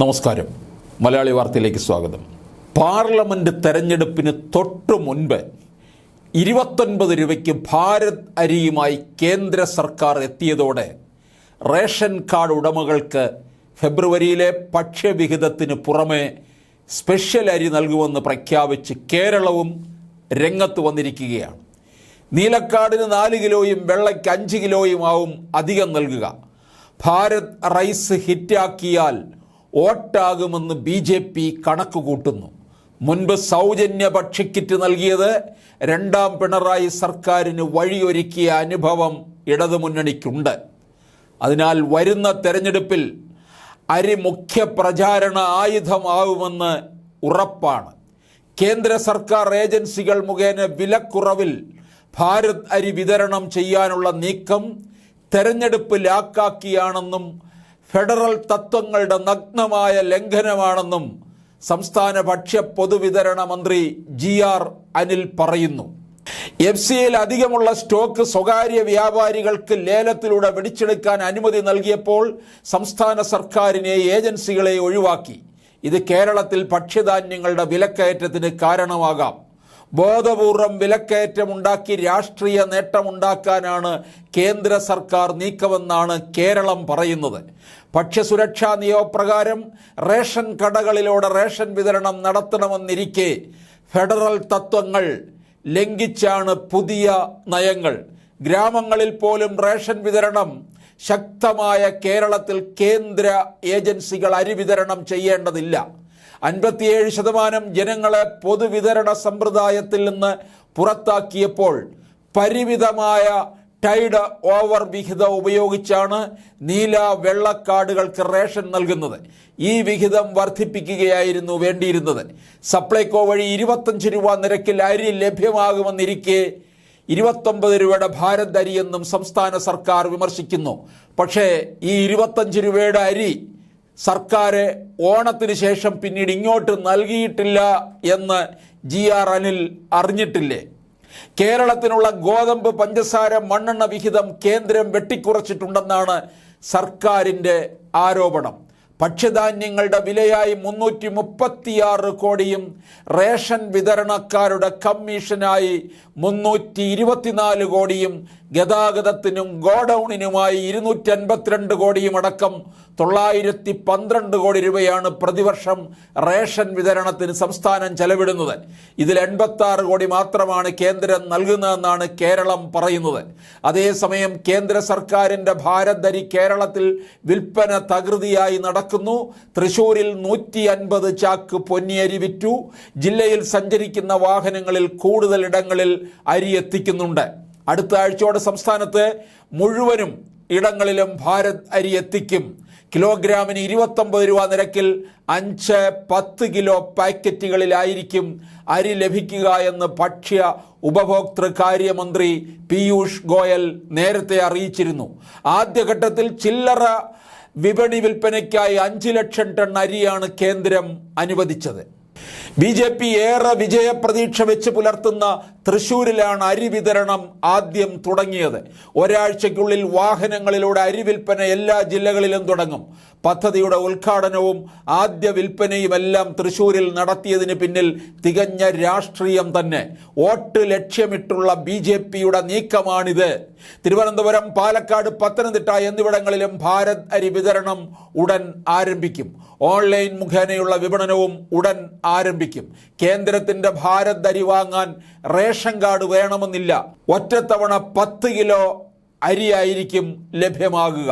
നമസ്കാരം. മലയാളി വാർത്തയിലേക്ക് സ്വാഗതം. പാർലമെന്റ് തെരഞ്ഞെടുപ്പിന് തൊട്ടു മുൻപ് ഇരുപത്തൊൻപത് രൂപയ്ക്ക് ഭാരത് അരിയുമായി കേന്ദ്ര സർക്കാർ എത്തിയതോടെ റേഷൻ കാർഡ് ഉടമകൾക്ക് ഫെബ്രുവരിയിലെ ഭക്ഷ്യവിഹിതത്തിന് പുറമെ സ്പെഷ്യൽ അരി നൽകുമെന്ന് പ്രഖ്യാപിച്ച് കേരളവും രംഗത്ത് വന്നിരിക്കുകയാണ്. നീലക്കാടിന് നാല് കിലോയും വെള്ളയ്ക്ക് അഞ്ച് കിലോയും ആവും അധികം നൽകുക. ഭാരത് റൈസ് ഹിറ്റാക്കിയാൽ വോട്ടാകുമെന്ന് ബി ജെ പി കണക്ക് കൂട്ടുന്നു മുൻപ് സൗജന്യ ഭക്ഷ്യക്കിറ്റ് നൽകിയത് രണ്ടാം പിണറായി സർക്കാരിന് വഴിയൊരുക്കിയ അനുഭവം ഇടതുമുന്നണിക്കുണ്ട്. അതിനാൽ വരുന്ന തെരഞ്ഞെടുപ്പിൽ അരി മുഖ്യ പ്രചാരണ ആയുധമാവുമെന്ന് ഉറപ്പാണ്. കേന്ദ്ര സർക്കാർ ഏജൻസികൾ മുഖേന വിലക്കുറവിൽ ഭാരത് അരി വിതരണം ചെയ്യാനുള്ള നീക്കം തെരഞ്ഞെടുപ്പ് ലാക്കാക്കിയാണെന്നും ഫെഡറൽ തത്വങ്ങളുടെ നഗ്നമായ ലംഘനമാണെന്നും സംസ്ഥാന ഭക്ഷ്യ പൊതുവിതരണ മന്ത്രി ജി ആർ അനിൽ പറയുന്നു. എഫ് സിയിൽ അധികമുള്ള സ്റ്റോക്ക് സ്വകാര്യ വ്യാപാരികൾക്ക് ലേലത്തിലൂടെ വെടിച്ചെടുക്കാൻ അനുമതി നൽകിയപ്പോൾ സംസ്ഥാന സർക്കാരിനെ ഏജൻസികളെ ഒഴിവാക്കി. ഇത് കേരളത്തിൽ ഭക്ഷ്യധാന്യങ്ങളുടെ വിലക്കയറ്റത്തിന് കാരണമാകാം. ബോധപൂർവം വിലക്കയറ്റമുണ്ടാക്കി രാഷ്ട്രീയ നേട്ടമുണ്ടാക്കാനാണ് കേന്ദ്ര സർക്കാർ നീക്കമെന്നാണ് കേരളം പറയുന്നത്. ഭക്ഷ്യസുരക്ഷാ നിയമപ്രകാരം റേഷൻ കടകളിലൂടെ റേഷൻ വിതരണം നടത്തണമെന്നിരിക്കെ ഫെഡറൽ തത്വങ്ങൾ ലംഘിച്ചാണ് പുതിയ നയങ്ങൾ. ഗ്രാമങ്ങളിൽ പോലും റേഷൻ വിതരണം ശക്തമായ കേരളത്തിൽ കേന്ദ്ര ഏജൻസികൾ അരി വിതരണം ചെയ്യേണ്ടതില്ല. അൻപത്തിയേഴ് ശതമാനം ജനങ്ങളെ പൊതുവിതരണ സമ്പ്രദായത്തിൽ നിന്ന് പുറത്താക്കിയപ്പോൾ പരിമിതമായ ടൈഡ് ഓവർ വിഹിതം ഉപയോഗിച്ചാണ് നീല വെള്ളക്കാർഡുകൾക്ക് റേഷൻ നൽകുന്നത്. ഈ വിഹിതം വർദ്ധിപ്പിക്കുകയായിരുന്നു വേണ്ടിയിരുന്നത്. സപ്ലൈകോ വഴി ഇരുപത്തഞ്ച് രൂപ നിരക്കിൽ അരി ലഭ്യമാകുമെന്നിരിക്കെ ഇരുപത്തൊമ്പത് രൂപയുടെ ഭാരത് അരിയെന്നും സംസ്ഥാന സർക്കാർ വിമർശിക്കുന്നു. പക്ഷേ ഈ ഇരുപത്തഞ്ച് രൂപയുടെ അരി സർക്കാർ ഓണത്തിന് ശേഷം പിന്നീട് ഇങ്ങോട്ട് നൽകിയിട്ടില്ല എന്ന് ജി ആർ അനിൽ അറിഞ്ഞിട്ടില്ലേ? കേരളത്തിനുള്ള ഗോതമ്പ് പഞ്ചസാര മണ്ണെണ്ണ വിഹിതം കേന്ദ്രം വെട്ടിക്കുറച്ചിട്ടുണ്ടെന്നാണ് സർക്കാരിന്റെ ആരോപണം. ഭക്ഷ്യധാന്യങ്ങളുടെ വിലയായി മുന്നൂറ്റി മുപ്പത്തിയാറ് കോടിയും റേഷൻ വിതരണക്കാരുടെ കമ്മീഷനായി മുന്നൂറ്റി ഇരുപത്തിനാല് കോടിയും ഗതാഗതത്തിനും ഗോഡൌണിനുമായി ഇരുന്നൂറ്റി അൻപത്തിരണ്ട് കോടിയും അടക്കം തൊള്ളായിരത്തി പന്ത്രണ്ട് കോടി രൂപയാണ് പ്രതിവർഷം റേഷൻ വിതരണത്തിന് സംസ്ഥാനം ചെലവിടുന്നത്. ഇതിൽ എൺപത്തി കോടി മാത്രമാണ് കേന്ദ്രം നൽകുന്നതെന്നാണ് കേരളം പറയുന്നത്. അതേസമയം കേന്ദ്ര സർക്കാരിന്റെ ഭാരതരി കേരളത്തിൽ വിൽപ്പന തകൃതിയായി നടക്കുന്നു. തൃശൂരിൽ നൂറ്റി അൻപത് ചാക്ക് പൊന്നിയരി വിറ്റു. ജില്ലയിൽ സഞ്ചരിക്കുന്ന വാഹനങ്ങളിൽ കൂടുതൽ ഇടങ്ങളിൽ അരി എത്തിക്കുന്നുണ്ട്. അടുത്ത ആഴ്ചയോടെ സംസ്ഥാനത്ത് മുഴുവനും ഇടങ്ങളിലും ഭാരത് അരി എത്തിക്കും. കിലോഗ്രാമിന് ഇരുപത്തൊമ്പത് രൂപ നിരക്കിൽ അഞ്ച് പത്ത് കിലോ പാക്കറ്റുകളിലായിരിക്കും അരി ലഭിക്കുക എന്ന് ഭക്ഷ്യ ഉപഭോക്തൃ കാര്യമന്ത്രി പീയൂഷ് ഗോയൽ നേരത്തെ അറിയിച്ചിരുന്നു. ആദ്യഘട്ടത്തിൽ ചില്ലറ വിപണി വിൽപ്പനയ്ക്കായി അഞ്ച് ലക്ഷം ടൺ അരിയാണ് കേന്ദ്രം അനുവദിച്ചത്. ബി ജെ പി ഏറെ വിജയപ്രതീക്ഷ വെച്ച് പുലർത്തുന്ന തൃശൂരിലാണ് അരി വിതരണം ആദ്യം തുടങ്ങിയത്. ഒരാഴ്ചയ്ക്കുള്ളിൽ വാഹനങ്ങളിലൂടെ അരി വിൽപ്പന എല്ലാ ജില്ലകളിലും തുടങ്ങും. പദ്ധതിയുടെ ഉദ്ഘാടനവും ആദ്യ വിൽപ്പനയും എല്ലാം തൃശൂരിൽ നടത്തിയതിന് പിന്നിൽ തികഞ്ഞ രാഷ്ട്രീയം തന്നെ. വോട്ട് ലക്ഷ്യമിട്ടുള്ള ബി ജെ പിയുടെ നീക്കമാണിത്. തിരുവനന്തപുരം പാലക്കാട് പത്തനംതിട്ട എന്നിവിടങ്ങളിലും ഭാരത് അരി വിതരണം ഉടൻ ആരംഭിക്കും. ഓൺലൈൻ മുഖേനയുള്ള വിപണനവും ഉടൻ ആരംഭിക്കും. കേന്ദ്രത്തിന്റെ ഭാരത് അരി വാങ്ങാൻ റേഷൻ കാർഡ് വേണമെന്നില്ല. ഒറ്റത്തവണ പത്ത് കിലോ അരിയായിരിക്കും ലഭ്യമാകുക.